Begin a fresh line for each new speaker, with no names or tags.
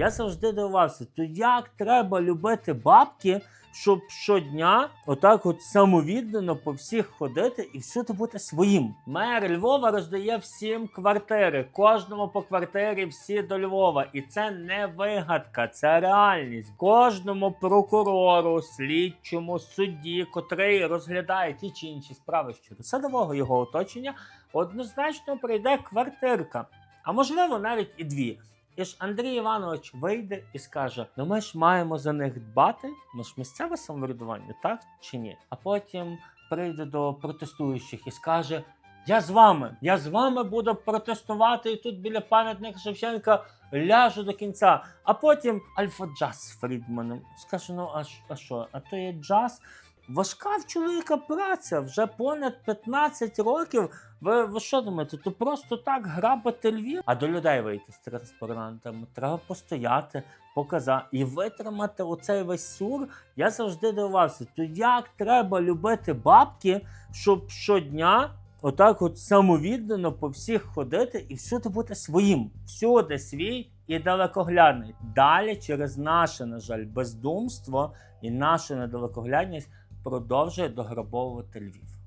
Я завжди дивувався, то як треба любити бабки, щоб щодня отак от самовіддано по всіх ходити і всюди бути своїм. Мер Львова роздає всім квартири, кожному по квартирі всі до Львова. І це не вигадка, це реальність. Кожному прокурору, слідчому, судді, котрий розглядає ті чи інші справи щодо садового його оточення, однозначно прийде квартирка. А можливо, навіть і дві. І ж Андрій Іванович вийде і скаже: ну ми ж маємо за них дбати, ми ж місцеве самоврядування, так чи ні? А потім прийде до протестуючих і скаже: Я з вами, я з вами буду протестувати і тут біля пам'ятника Шевченка ляжу до кінця. А потім Альфа Джаз з Фрідманом скаже: ну а, що? А то є джаз. Важка в чоловіка праця вже понад 15 років. Ви, ви що думаєте, то просто так грабити Львів? А до людей вийти з транспарантами треба постояти, показати і витримати оцей весь сур. Я завжди дивувався, то як треба любити бабки, щоб щодня отак от самовіддано по всіх ходити і всюди бути своїм, всюди свій і далекоглядний. Далі через наше, на жаль, бездумство і нашу недалекоглядність продовжує дограбовувати Львів.